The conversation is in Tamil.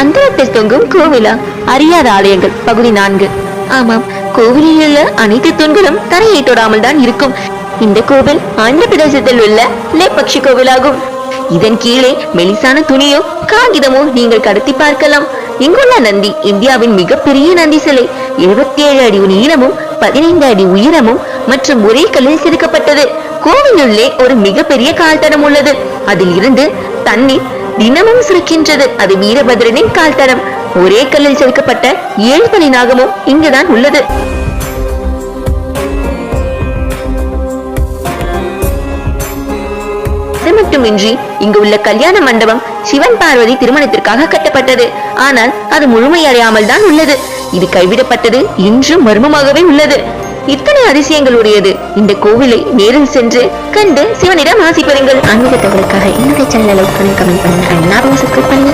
அந்தரத்தில் தொங்கும் கோவிலா? அறியாத ஆலயங்கள் பகுதி நான்கு. ஆமாம் கோவிலில் உள்ள அனைத்து தூண்களும் தரையை தொடாமல் தான் இருக்கும். இந்த கோவில் ஆந்திர பிரதேசத்தில் உள்ள லேபக்ஷி கோவிலாகும். இதன் கீழே மெலிசான துணியோ காகிதமோ நீங்கள் கடத்தி பார்க்கலாம். இங்குள்ள நந்தி இந்தியாவின் மிகப்பெரிய நந்தி சிலை. 77 ஏழு அடி நீளமும் பதினைந்து அடி உயரமும் மற்றும் ஒரே கல்லில் செதுக்கப்பட்டது. கோவிலுள்ளே ஒரு மிகப்பெரிய கால்தடம் உள்ளது. அதில் இருந்து தண்ணீர் தினமும் சுருக்கின்றது. அது வீரபத்ரனின் கால்தடம். ஒரே கல்லில் செதுக்கப்பட்ட ஏழு பலி நாகமும் இங்குதான் உள்ளது. மட்டுமின்றி இங்கு உள்ள கல்யாண மண்டபம் சிவன் பார்வதி திருமணத்திற்காக கட்டப்பட்டது. ஆனால் அது முழுமையடையாமல் தான் உள்ளது. இது கைவிடப்பட்டது இன்றும் மர்மமாகவே உள்ளது. இத்தனை அதிசயங்கள் உடையது இந்த கோவிலை நேரில் சென்று கண்டு சிவனிடம் ஆசி பெறுங்கள் ஆன்மீக தகவலுக்காக என்னுடைய சேனலை கமெண்ட் பண்ணுங்க. சப்ஸ்கிரைப் பண்ணுங்க.